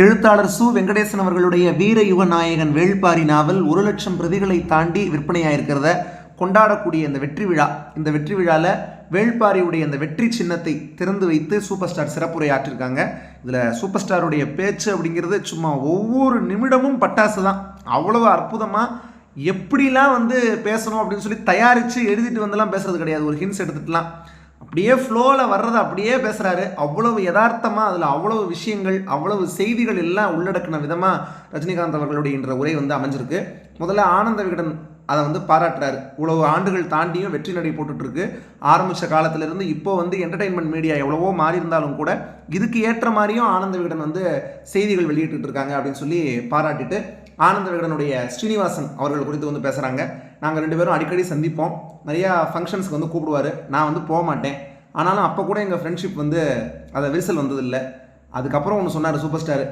எழுத்தாளர் சு. வெங்கடேசன் அவர்களுடைய வீர யுக நாயகன் வேள்பாரி நாவல் ஒரு லட்சம் பிரதிகளை தாண்டி விற்பனையாயிருக்கிறத கொண்டாடக்கூடிய இந்த வெற்றி விழா. இந்த வெற்றி விழாவில் வேள்பாரியுடைய அந்த வெற்றி சின்னத்தை திறந்து வைத்து சூப்பர் ஸ்டார் சிறப்புரை ஆற்றிருக்காங்க. இதில் சூப்பர் ஸ்டாருடைய பேச்சு அப்படிங்கிறது சும்மா ஒவ்வொரு நிமிடமும் பட்டாசு தான். அவ்வளவு அற்புதமாக எப்படிலாம் வந்து பேசணும் அப்படின்னு சொல்லி தயாரித்து எழுதிட்டு வந்துலாம் பேசுறது கிடையாது. ஒரு ஹின்ஸ் எடுத்துட்டுலாம். அப்படியே ஃப்ளோவில் வர்றதை அப்படியே பேசுகிறாரு அவ்வளவு யதார்த்தமாக அதில் அவ்வளவு விஷயங்கள் அவ்வளவு செய்திகள் எல்லாம் உள்ளடக்கின விதமாக ரஜினிகாந்த் அவர்களுடைய உரை வந்து அமைஞ்சிருக்கு. முதல்ல ஆனந்த விகடன் அதை வந்து பாராட்டுறாரு. இவ்வளவு ஆண்டுகள் தாண்டியும் வெற்றி நடை போட்டுட்ருக்கு. ஆரம்பித்த காலத்திலிருந்து இப்போ வந்து என்டர்டைன்மெண்ட் மீடியா எவ்வளவோ மாறி இருந்தாலும் கூட இதுக்கு ஏற்ற மாதிரியும் ஆனந்த விகடன் வந்து செய்திகள் வெளியிட்டு இருக்காங்க அப்படின்னு சொல்லி பாராட்டிட்டு ஆனந்த விகடனுடைய ஸ்ரீனிவாசன் அவர்கள் குறித்து வந்து பேசுகிறாங்க நாங்கள் ரெண்டு பேரும் அடிக்கடி சந்திப்போம். நிறையா ஃபங்க்ஷன்ஸ்க்கு வந்து கூப்பிடுவார். நான் வந்து போக மாட்டேன். ஆனாலும் அப்போ கூட எங்கள் ஃப்ரெண்ட்ஷிப் வந்து அதை விரிசல் வந்ததில்லை. அதுக்கப்புறம் ஒன்று சொன்னார் super star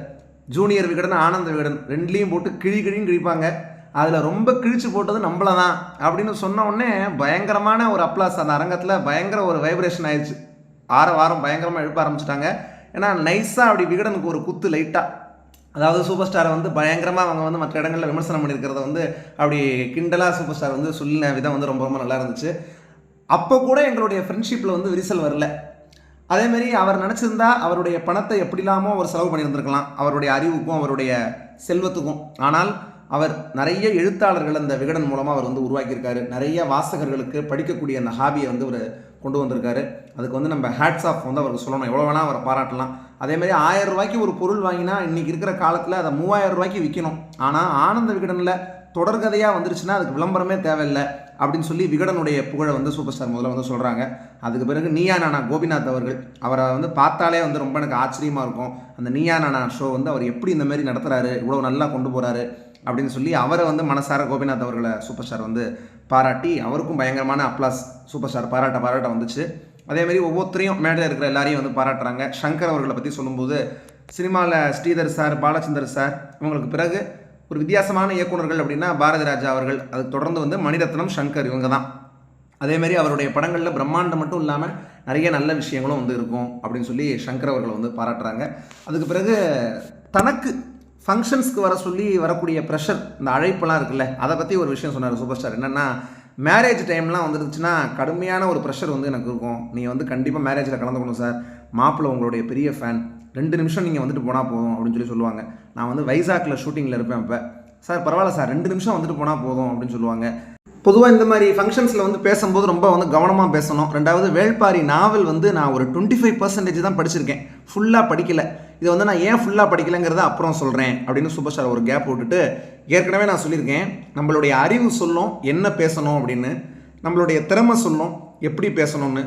junior Vikatan Ananda Vikatan ரெண்டுலேயும் போட்டு கிழி கிழின்னு கிழிப்பாங்க. அதில் ரொம்ப கிழிச்சு போட்டது நம்மள தான் அப்படின்னு சொன்ன உடனே பயங்கரமான ஒரு அப்ளாஸ் அந்த அரங்கத்தில் பயங்கர ஒரு வைப்ரேஷன் ஆயிடுச்சு. ஆற வாரம் பயங்கரமாக எழுப்ப ஆரம்பிச்சிட்டாங்க. ஏன்னா நைஸாக அப்படி விகடனுக்கு ஒரு குத்து லைட்டாக அதாவது சூப்பர் ஸ்டாரை வந்து பயங்கரமாக அவங்க வந்து மற்ற இடங்களில் விமர்சனம் பண்ணியிருக்கிறத வந்து அப்படி கிண்டலாக சூப்பர் ஸ்டார் வந்து சொல்லின விதம் வந்து ரொம்ப ரொம்ப நல்லா இருந்துச்சு. அப்போ கூட எங்களுடைய ஃப்ரெண்ட்ஷிப்பில் வந்து விரிசல் வரல. அதேமாரி அவர் நினச்சிருந்தா அவருடைய பணத்தை எப்படிலாமோ அவர் செலவு பண்ணியிருந்திருக்கலாம். அவருடைய அறிவுக்கும் அவருடைய செல்வத்துக்கும். ஆனால் அவர் நிறைய எழுத்தாளர்கள் அந்த விகடன் மூலமாக அவர் வந்து உருவாக்கியிருக்காரு. நிறைய வாசகர்களுக்கு படிக்கக்கூடிய அந்த ஹாபியை வந்து அவர் கொண்டு வந்திருக்காரு. அதுக்கு வந்து நம்ம ஹேட்ஸ் ஆஃப் வந்து அவருக்கு சொல்லணும். எவ்வளோ வேணால் அவரை பாராட்டலாம். அதேமாதிரி ஆயிரம் ரூபாய்க்கு ஒரு பொருள் வாங்கினா இன்றைக்கி இருக்கிற காலத்தில் அதை மூவாயிரம் ரூபாய்க்கு விற்கணும் ஆனால் ஆனந்த விகடனில் தொடர்கதையாக வந்துருச்சுன்னா அதுக்கு விளம்பரமே தேவையில்லை அப்படின்னு சொல்லி விகடனுடைய புகழை வந்து சூப்பர் ஸ்டார் முதல்ல வந்து சொல்கிறாங்க அதுக்கு பிறகு நீயா நானா கோபிநாத் அவர்கள் அவரை வந்து பார்த்தாலே வந்து ரொம்ப எனக்கு ஆச்சரியமாக இருக்கும். அந்த நீயா நானா ஷோ வந்து அவர் எப்படி இந்த மாதிரி நடத்துகிறாரு இவ்வளோ நல்லா கொண்டு போகிறாரு அப்படின்னு சொல்லி அவரை வந்து மனசார கோபிநாத் அவர்களை சூப்பர் ஸ்டார் வந்து பாராட்டி அவருக்கும் பயங்கரமான அப்ளாஸ் சூப்பர் ஸ்டார் பாராட்ட பாராட்ட வந்துச்சு. அதேமாதிரி ஒவ்வொருத்தரையும் மேடையில் இருக்கிற எல்லாரையும் வந்து பாராட்டுறாங்க. சங்கர் அவர்களை பற்றி சொல்லும்போது சினிமாவில் ஸ்ரீதர் சார் பாலச்சந்தர் சார் இவங்களுக்கு பிறகு ஒரு வித்தியாசமான இயக்குனர்கள் அப்படின்னா பாரதி ராஜா அவர்கள். அதுக்கு தொடர்ந்து வந்து மணிரத்னம் சங்கர் இவங்க தான் அதேமாரி அவருடைய படங்களில் பிரம்மாண்டம் மட்டும் இல்லாமல் நிறைய நல்ல விஷயங்களும் வந்து இருக்கும் அப்படின்னு சொல்லி சங்கர் அவர்களை வந்து பாராட்டுறாங்க. அதுக்கு பிறகு தனக்கு ஃபங்க்ஷன்ஸ்க்கு வர சொல்லி வரக்கூடிய ப்ரெஷர் இந்த அழைப்பெல்லாம் இருக்குல்ல அதை பற்றி ஒரு விஷயம் சொன்னார் சூப்பர் ஸ்டார். என்னென்னா மேரேஜ் டைம்லாம் வந்துருச்சுன்னா கடுமையான ஒரு ப்ரெஷர் வந்து எனக்கு இருக்கும். நீங்கள் வந்து கண்டிப்பாக மேரேஜில் கலந்துக்கணும் சார் மாப்பிள்ளை உங்களுடைய பெரிய ஃபேன் ரெண்டு நிமிஷம் நீங்கள் வந்துட்டு போனால் போதும் அப்படின்னு சொல்லி சொல்லுவாங்க. நான் வந்து வைசாக்கில் ஷூட்டிங்கில் இருப்பேன் இப்போ சார் பரவாயில்ல சார் ரெண்டு நிமிஷம் வந்துட்டு போனால் போதும் அப்படின்னு சொல்லுவாங்க. பொதுவாக இந்த மாதிரி ஃபங்க்ஷன்ஸில் வந்து பேசும்போது ரொம்ப வந்து கவனமாக பேசணும். ரெண்டாவது வேள்பாரி நாவல் வந்து நான் ஒரு டுவெண்ட்டி ஃபைவ் பர்சன்டேஜ் தான் படிச்சிருக்கேன். ஃபுல்லாக படிக்கல. இதை வந்து நான் ஏன் ஃபுல்லாக படிக்கலைங்கிறத அப்புறம் சொல்கிறேன் அப்படின்னு சூப்பர் ஸ்டார் ஒரு கேப் விட்டுட்டு ஏற்கனவே நான் சொல்லியிருக்கேன். நம்மளுடைய அறிவு சொல்லும் என்ன பேசணும் அப்படின்னு நம்மளுடைய திறமை சொல்லும் எப்படி பேசணும்னு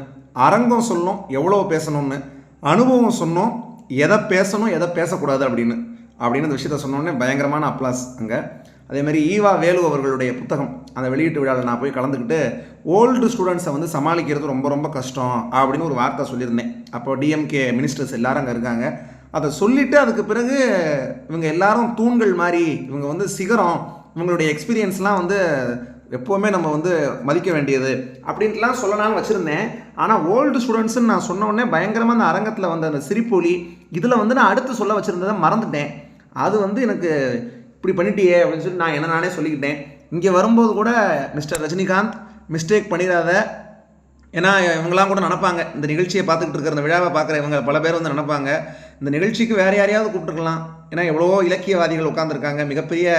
அரங்கம் சொல்லும் எவ்வளோ பேசணும்னு அனுபவம் சொன்னோம் எதை பேசணும் எதை பேசக்கூடாது அப்படின்னு அப்படின்னு அந்த விஷயத்த சொன்னோடனே பயங்கரமான அப்ளாஸ் அங்கே. அதேமாதிரி ஈவா வேலு அவர்களுடைய புத்தகம் அந்த வெளியீட்டு விழாவில் நான் போய் கலந்துக்கிட்டு ஓல்டு ஸ்டூடெண்ட்ஸை வந்து சமாளிக்கிறது ரொம்ப ரொம்ப கஷ்டம் அப்படின்னு ஒரு வார்த்தை சொல்லியிருந்தேன். அப்போ டிஎம்கே மினிஸ்டர்ஸ் எல்லாரும் அங்கே இருக்காங்க. அதை சொல்லிவிட்டு அதுக்கு பிறகு இவங்க எல்லாரும் தூண்கள் மாதிரி இவங்க வந்து சிகரம் இவங்களுடைய எக்ஸ்பீரியன்ஸ்லாம் வந்து எப்போவுமே நம்ம வந்து மதிக்க வேண்டியது அப்படின்ட்டுலாம் சொல்லலாம்னு வச்சுருந்தேன். ஆனால் ஓல்டு ஸ்டூடெண்ட்ஸ்னு நான் சொன்னோடனே பயங்கரமாக அந்த அரங்கத்தில் வந்த அந்த சிரிப்பொலி இதில் வந்து நான் அடுத்து சொல்ல வச்சுருந்ததை மறந்துட்டேன். அது வந்து எனக்கு இப்படி பண்ணிட்டியே அப்படின்னு சொல்லி நான் என்ன நானே சொல்லிக்கிட்டேன். இங்கே வரும்போது கூட மிஸ்டர் ரஜினிகாந்த் மிஸ்டேக் பண்ணிடாத. ஏன்னா இவங்களாம் கூட நினப்பாங்க இந்த நிகழ்ச்சியை பார்த்துக்கிட்டு இருக்கிற இந்த விழாவை பார்க்குற இவங்க பல பேர் வந்து நினப்பாங்க இந்த நிகழ்ச்சிக்கு வேறு யாரையாவது கூப்பிட்டுருக்கலாம். ஏன்னா எவ்வளவோ இலக்கியவாதிகள் உட்காந்துருக்காங்க மிகப்பெரிய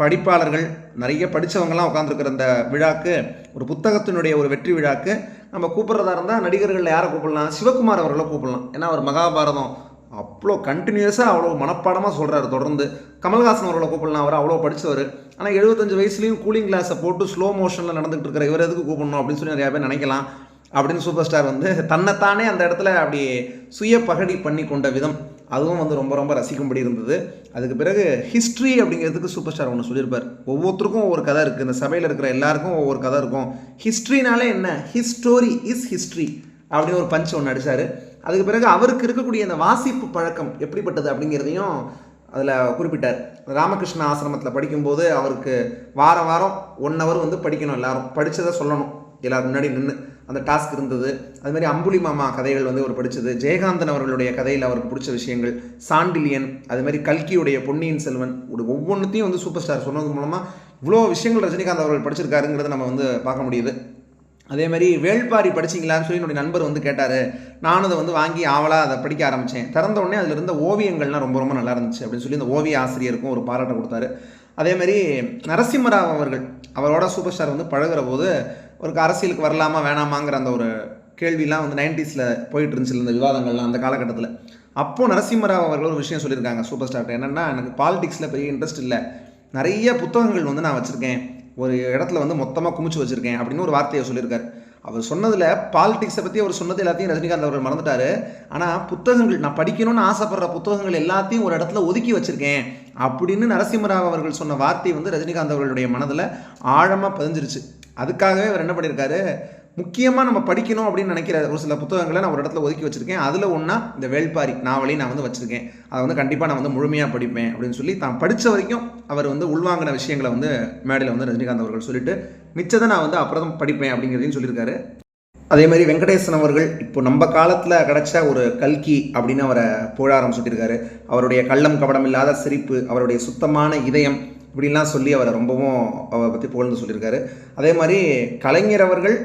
படிப்பாளர்கள் நிறைய படித்தவங்கலாம் உட்காந்துருக்கிற இந்த விழாக்கு ஒரு புத்தகத்தினுடைய ஒரு வெற்றி விழாக்கு. நம்ம கூப்பிட்றதா இருந்தால் நடிகர்களில் யாரை கூப்பிடலாம்? சிவகுமார் அவர்களை கூப்பிடலாம். ஏன்னா அவர் மகாபாரதம் அவ்வளோ கண்டினியூஸாக அவ்வளோ மனப்பாடமாக சொல்கிறாரு தொடர்ந்து கமல்ஹாசன் அவர்களை கூப்பிடலாம். அவர் அவ்வளோ படித்தவர் ஆனால் எழுபத்தஞ்சு வயசுலேயும் கூலிங் கிளாஸை போட்டு ஸ்லோ மோஷனில் நடந்துகிட்டு இருக்கிற இவர் எதுக்கு கூப்பிடணும் அப்படின்னு சொல்லி நிறையா பேர் நினைக்கலாம். அப்படின்னு சூப்பர் ஸ்டார் வந்து தன்னைத்தானே அந்த இடத்துல அப்படி சுய பகடி பண்ணி கொண்ட விதம். அதுவும் வந்து ரொம்ப ரொம்ப ரசிக்கும்படி இருந்தது. அதுக்கு பிறகு ஹிஸ்ட்ரி அப்படிங்கிறதுக்கு சூப்பர் ஸ்டார் ஒன்று சொல்லியிருப்பார். ஒவ்வொருத்தருக்கும் ஒவ்வொரு கதை இருக்குது இந்த சபையில் இருக்கிற எல்லாருக்கும் ஒவ்வொரு கதை இருக்கும். ஹிஸ்ட்ரினாலே என்ன? ஹிஸ்டோரி இஸ் ஹிஸ்ட்ரி அப்படின்னு ஒரு பஞ்ச் ஒன்று அடித்தார் அதுக்கு பிறகு அவருக்கு இருக்கக்கூடிய அந்த வாசிப்பு பழக்கம் எப்படிப்பட்டது அப்படிங்கிறதையும் அதில் குறிப்பிட்டார். ராமகிருஷ்ண ஆசிரமத்தில் படிக்கும்போது அவருக்கு வாரம் வாரம் ஒன் ஹவர் வந்து படிக்கணும் எல்லாரும். படித்ததை சொல்லணும். எல்லாரும் முன்னாடி நின்று அந்த டாஸ்க் இருந்தது. அது மாதிரி அம்புலி மாமா கதைகள் வந்து அவர் படித்தது ஜெயகாந்தன் அவர்களுடைய கதையில் அவருக்கு பிடிச்ச விஷயங்கள். சாண்டிலியன் அது மாதிரி கல்கியுடைய பொன்னியின் செல்வன் ஒரு ஒவ்வொன்றுத்தையும் வந்து சூப்பர் ஸ்டார் சொன்னது மூலமாக இவ்வளோ விஷயங்கள் ரஜினிகாந்த் அவர்கள் படிச்சிருக்காருங்கிறத நம்ம வந்து பார்க்க முடியுது. அதே மாதிரி வேள்பாரி படிச்சிங்களான்னு சொல்லி என்னுடைய நண்பர் வந்து கேட்டார். நானும் அதை வந்து வாங்கி ஆவலாக அதை படிக்க ஆரம்பித்தேன் திறந்த உடனே அதில் இருந்த ஓவியங்கள்லாம் ரொம்ப ரொம்ப நல்லா இருந்துச்சு அப்படின்னு சொல்லி இந்த ஓவிய ஆசிரியருக்கும் ஒரு பாராட்டை கொடுத்தாரு. அதே மாதிரி நரசிம்மராவ் அவர்கள் அவரோட சூப்பர் ஸ்டார் வந்து பழகுற போது ஒரு அரசியலுக்கு வரலாமா வேணாமாங்கிற அந்த ஒரு கேள்விலாம் வந்து நைன்டிஸில் போயிட்டு இருந்துச்சு இந்த விவாதங்கள்லாம் அந்த காலகட்டத்தில். அப்போது நரசிம்மராவ் அவர்கள் ஒரு விஷயம் சொல்லியிருக்காங்க சூப்பர் ஸ்டார்ட்ட என்னென்னா எனக்கு பாலிடிக்ஸில் பெரிய இன்ட்ரெஸ்ட் இல்லை. நிறைய புத்தகங்கள் வந்து நான் வச்சுருக்கேன். ஒரு இடத்துல வந்து மொத்தமாக குமிச்சு வச்சுருக்கேன் அப்படின்னு ஒரு வார்த்தையை சொல்லியிருக்காரு. அவர் சொன்னதில் பாலிடிக்ஸை பற்றி அவர் சொன்னது எல்லாத்தையும் ரஜினிகாந்த் அவர்கள் மறந்துட்டார். ஆனால் புத்தகங்கள் நான் படிக்கணும்னு ஆசைப்படுற புத்தகங்கள் எல்லாத்தையும் ஒரு இடத்துல ஒதுக்கி வச்சுருக்கேன் அப்படின்னு நரசிம்மராவ் அவர்கள் சொன்ன வார்த்தை வந்து ரஜினிகாந்த் அவர்களுடைய மனதில் ஆழமாக பதிஞ்சிருச்சு. அதுக்காகவே அவர் என்ன பண்ணியிருக்காரு? முக்கியமாக நம்ம படிக்கணும் அப்படின்னு நினைக்கிற ஒரு சில புத்தகங்களை நான் ஒரு இடத்துல ஒதுக்கி வச்சுருக்கேன். அதில் ஒன்றா இந்த வேள்பாரி நாவலையும் நான் வந்து வச்சுருக்கேன். அதை வந்து கண்டிப்பாக நான் வந்து முழுமையாக படிப்பேன் அப்படின்னு சொல்லி தான் படித்த வரைக்கும் அவர் வந்து உள்வாங்கின விஷயங்களை வந்து மேடையில் வந்து ரஜினிகாந்த் அவர்கள் சொல்லிட்டு மிச்சத்தை நான் வந்து அப்புறம் படிப்பேன் அப்படிங்கிறதையும் சொல்லியிருக்காரு. அதே மாதிரி வெங்கடேசன் அவர்கள் இப்போ நம்ம காலத்தில் கிடைச்ச ஒரு கல்கி அப்படின்னு அவரை புகழாரம் சொல்லியிருக்காரு அவருடைய கள்ளம் கபடம் இல்லாத சிரிப்பு அவருடைய சுத்தமான இதயம் இப்படிலாம் சொல்லி அவரை ரொம்பவும் அவரை பற்றி புகழ்ந்து சொல்லியிருக்காரு. அதே மாதிரி கலைஞர் அவர்கள்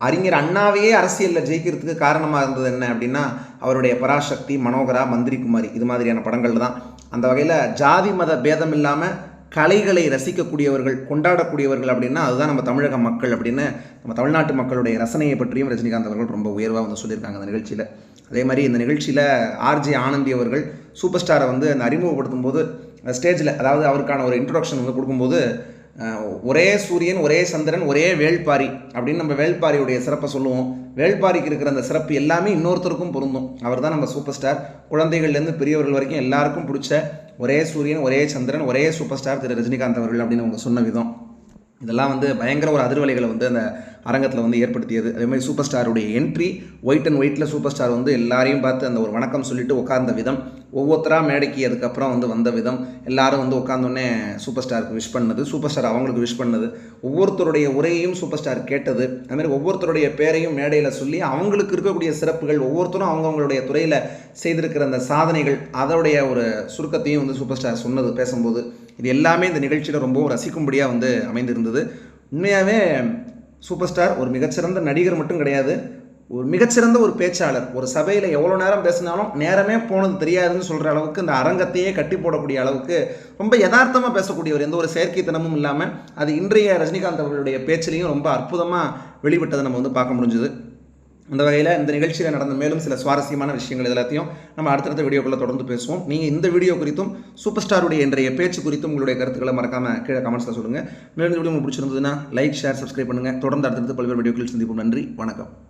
அறிஞர் அண்ணாவையே அரசியலில் ஜெயிக்கிறதுக்கு காரணமாக இருந்தது என்ன அப்படின்னா அவருடைய பராசக்தி மனோகரா மந்திரி குமாரி இது மாதிரியான படங்கள் தான். அந்த வகையில் ஜாதி மத பேதம் இல்லாமல் கலைகளை ரசிக்கக்கூடியவர்கள் கொண்டாடக்கூடியவர்கள் அப்படின்னா அதுதான் நம்ம தமிழக மக்கள் அப்படின்னு நம்ம தமிழ்நாட்டு மக்களுடைய ரசனையை பற்றியும் ரஜினிகாந்த் அவர்கள் ரொம்ப உயர்வாக வந்து சொல்லியிருக்காங்க அந்த நிகழ்ச்சியில். அதே மாதிரி இந்த நிகழ்ச்சியில் ஆர்ஜே ஆனந்தி அவர்கள் சூப்பர் ஸ்டாரை வந்து அந்த அறிமுகப்படுத்தும் போது ஸ்டேஜில் அதாவது அவருக்கான ஒரு இன்ட்ரொடக்ஷன் வந்து கொடுக்கும்போது ஒரே சூரியன் ஒரே சந்திரன் ஒரே வேள்பாரி அப்படின்னு நம்ம வேள்பாரியுடைய சிறப்பை சொல்லுவோம். வேள்பாரிக்கு இருக்கிற அந்த சிறப்பு எல்லாமே இன்னொருத்தருக்கும் பொருந்தும். அவர் தான் நம்ம சூப்பர் ஸ்டார் குழந்தைகள்லேருந்து பெரியவர்கள் வரைக்கும் எல்லாருக்கும் பிடிச்ச ஒரே சூரியன் ஒரே சந்திரன் ஒரே சூப்பர் ஸ்டார் திரு ரஜினிகாந்த் அவர்கள் அப்படின்னு அவங்க சொன்ன விதம். இதெல்லாம் வந்து பயங்கர ஒரு அதிர்வலைகளை வந்து அந்த அரங்கத்தில் வந்து ஏற்படுத்தியது. அதே மாதிரி சூப்பர் ஸ்டாருடைய என்ட்ரி ஒயிட் அண்ட் ஒயிட்டில் சூப்பர் ஸ்டார் வந்து எல்லாரையும் பார்த்து அந்த ஒரு வணக்கம் சொல்லிட்டு உட்கார்ந்த விதம் ஒவ்வொருத்தராக மேடைக்கு அதுக்கப்புறம் வந்து வந்த விதம் எல்லாரும் வந்து உட்காந்தோடனே சூப்பர் ஸ்டாருக்கு விஷ் பண்ணது சூப்பர் ஸ்டார் அவங்களுக்கு விஷ் பண்ணது. ஒவ்வொருத்தருடைய உரையையும் சூப்பர் ஸ்டார் கேட்டது. அதுமாதிரி ஒவ்வொருத்தருடைய பேரையும் மேடையில் சொல்லி அவங்களுக்கு இருக்கக்கூடிய சிறப்புகள் ஒவ்வொருத்தரும் அவங்கவுங்களுடைய துறையில் செய்திருக்கிற அந்த சாதனைகள் அதோடைய ஒரு சுருக்கத்தையும் வந்து சூப்பர் ஸ்டார் சொன்னது பேசும்போது. இது எல்லாமே இந்த நிகழ்ச்சியில் ரொம்பவும் ரசிக்கும்படியாக வந்து அமைந்திருந்தது. உண்மையாகவே சூப்பர் ஸ்டார் ஒரு மிகச்சிறந்த நடிகர் மட்டும் கிடையாது ஒரு மிகச்சிறந்த ஒரு பேச்சாளர். ஒரு சபையில் எவ்வளோ நேரம் பேசினாலும் நேரமே போனது தெரியாதுன்னு சொல்கிற அளவுக்கு இந்த அரங்கத்தையே கட்டி போடக்கூடிய அளவுக்கு ரொம்ப யதார்த்தமாக பேசக்கூடியவர். எந்த ஒரு செயற்கைத்தனமும் இல்லாமல் அது இன்றைய ரஜினிகாந்த் அவர்களுடைய பேச்சிலையும் ரொம்ப அற்புதமாக வெளிப்பட்டதை நம்ம வந்து பார்க்க முடிஞ்சுது. அந்த வகையில் இந்த நிகழ்ச்சியில் நடந்த மேலும் சில சுவாரஸ்யமான விஷயங்கள் எல்லாத்தையும் நம்ம அடுத்தடுத்த வீடியோக்குள்ளே தொடர்ந்து பேசுவோம். நீங்கள் இந்த வீடியோ குறித்தும் சூப்பர் ஸ்டாருடைய இன்றைய பேச்சு குறித்தும் உங்களுடைய கருத்துக்களை மறக்காமல் கீழே கமெண்ட்ஸில் சொல்லுங்கள் மேலும் வீடியோ உங்களுக்கு பிடிச்சிருந்ததுன்னா லைக் ஷேர் சப்ஸ்கிரைப் பண்ணுங்கள் தொடர்ந்து அடுத்தடுத்து பல்வேறு வீடியோக்களில் சந்திப்போம். நன்றி. வணக்கம்.